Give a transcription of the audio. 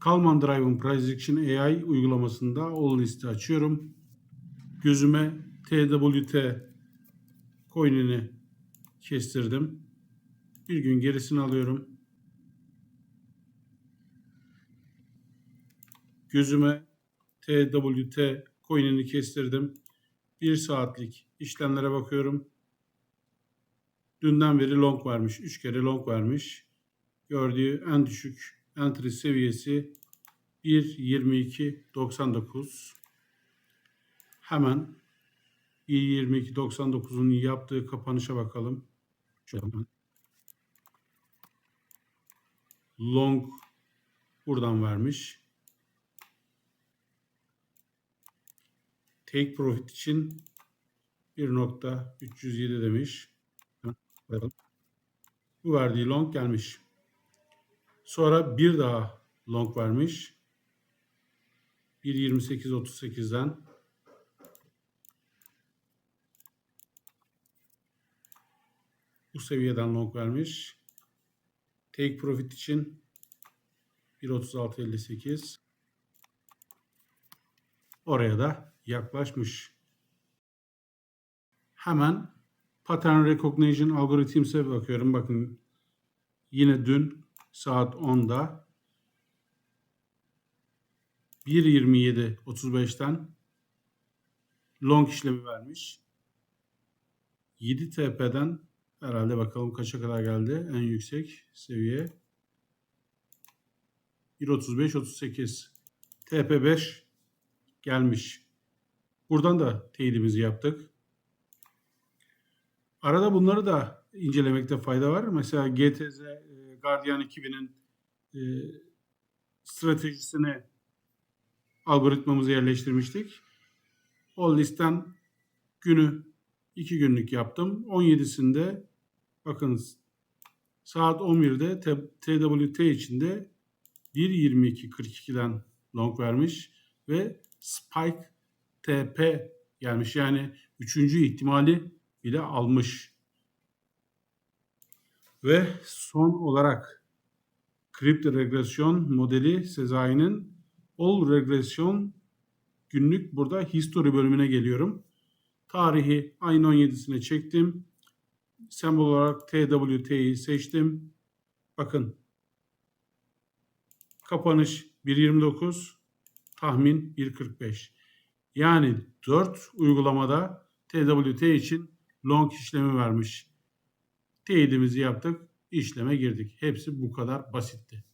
Kalman Drive'ın Prediction AI uygulamasında all listi açıyorum. Gözüme TWT coin'ini kestirdim. Bir gün gerisini alıyorum. Gözüme TWT coin'ini kestirdim. Bir saatlik işlemlere bakıyorum. Dünden beri long vermiş. 3 kere long vermiş. Gördüğü en düşük entry seviyesi 1.22.99. Hemen 1.22.99'un yaptığı kapanışa bakalım. Şöyle hemen. Long buradan vermiş. Take profit için 1.307 demiş. Bu verdiği long gelmiş. Sonra bir daha long vermiş. 1.28.38'den bu seviyeden long vermiş. Take profit için 1.36.58 oraya da yaklaşmış. Hemen Pattern Recognition Algorithms'e bakıyorum. Bakın yine dün saat 10'da 1.27.35'ten long işlemi vermiş. 7 TP'den herhalde bakalım kaça kadar geldi en yüksek seviye. 1.35.38 TP5 gelmiş. Buradan da teyidimizi yaptık. Arada bunları da incelemekte fayda var. Mesela GTZ e, Guardian 2000'in e, stratejisini algoritmamıza yerleştirmiştik. O listten günü 2 günlük yaptım. 17'sinde bakınız saat 11'de TWT içinde 1.22.42'den long vermiş ve spike TP gelmiş. Yani üçüncü ihtimali bile almış. Ve son olarak kripto regresyon modeli Sezai'nin all regresyon günlük burada history bölümüne geliyorum. Tarihi ayın 17'sine çektim. Sembol olarak TWT'yi seçtim. Bakın kapanış 1.29 tahmin 1.45. Yani 4 uygulamada TWT için long işlemi vermiş. Teyidimizi yaptık, işleme girdik. Hepsi bu kadar basitti.